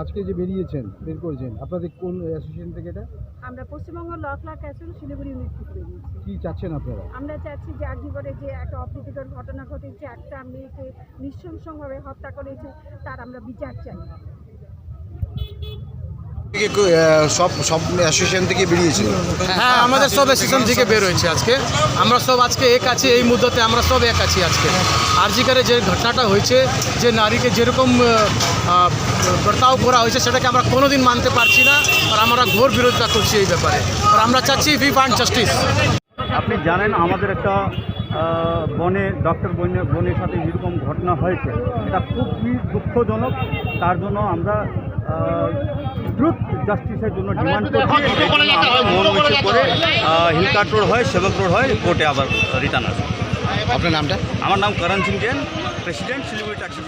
আজকে যে বেরিয়েছেন বের করেছেন আপনাদের কোন অ্যাসোসিয়েশন থেকে এটা? আমরা Paschimbanga law clerk association Siliguri unit থেকে বেরিয়েছি। কি চাচ্ছেন আপনারা? আমরা চাচ্ছি যে আজীবনে যে একটা অপ্রীতিকর ঘটনা ঘটেছে একটা মেয়েকে নৃশংসভাবে হত্যা করেছে তার আমরা বিচার চাই। সব সব অ্যাসোসিয়েশন থেকে বেরিয়েছে। হ্যাঁ আমাদের সব অ্যাসোসিয়েশন থেকে বের হয়েছে আজকে। আমরা সব আজকে এক আছি এই মুদ্দাতে আমরা সব এক আছি আজকে। আরজিকারে যে ঘটনাটা হয়েছে যে নারীকে যেরকম বর্তাও করা হয়েছে সেটাকে আমরা কোনোদিন মানতে পারছি না আর আমরা ঘোর বিরোধিতা করছি এই ব্যাপারে। আর আমরা চাচ্ছি উই ওয়ান্ট জাস্টিস আপনি জানেন আমাদের একটা বনে ডক্টর বনে বনের সাথে যেরকম ঘটনা হয়েছে এটা খুবই দুঃখজনক। তার জন্য আমরা দ্রুত জাস্টিসের জন্য ডিমান্ড করছি। মন করে হিলকাট রোড হয়। সেবক রোড হয় কোর্টে আবার রিটার্ন আসবে। আপনার নামটা? আমার নাম Karan Singh gen president Siliguri taxi